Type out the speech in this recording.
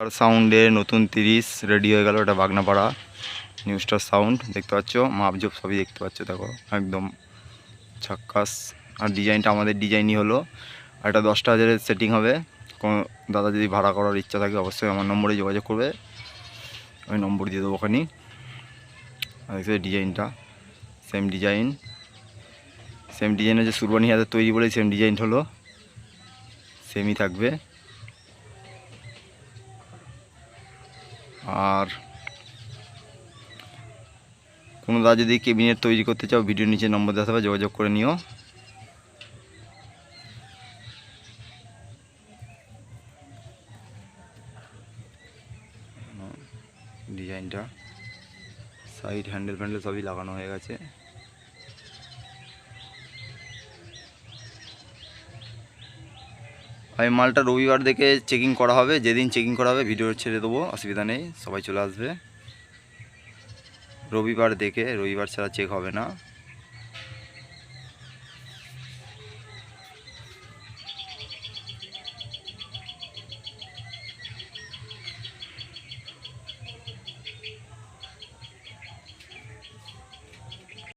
আর সাউন্ডের নতুন তিরিশ রেডি হয়ে গেল, এটা বাগনাপাড়া নিউ স্টার সাউন্ড দেখতে পাচ্ছ? মাপজোপ সবই দেখতে পাচ্ছ, দেখো, একদম ছাক্কাস। আর ডিজাইনটা আমাদের ডিজাইনই হলো। আর এটা দশটা হাজারের সেটিং হবে। কোনো দাদা যদি ভাড়া করার ইচ্ছা থাকে, অবশ্যই আমার নম্বরে যোগাযোগ করবে। আমি নম্বর দিয়ে দেবো ওখানে আর দেখতে ডিজাইনটা সেম ডিজাইন সেম ডিজাইনের যে সুরবানি হাতে তৈরি বলে সেম ডিজাইন হলো। সেমই থাকবে। আর কোনো দাদা যদি কেবিনেট তৈরি করতে চাও ভিডিও নিচে নম্বর দেওয়া হবে যোগাযোগ করে নিও। ডিজাইনটা সাইড হ্যান্ডেল ফ্যান্ডেল সবই লাগানো হয়ে গেছে। আমি মালটা রবিবার দেখে চেকিং করা হবে, যেদিন চেকিং করা হবে ভিডিও ছেড়ে দেবো, অসুবিধা নেই, সবাই চলে আসবে। রবিবার দেখে, রবিবার ছাড়া চেক হবে না।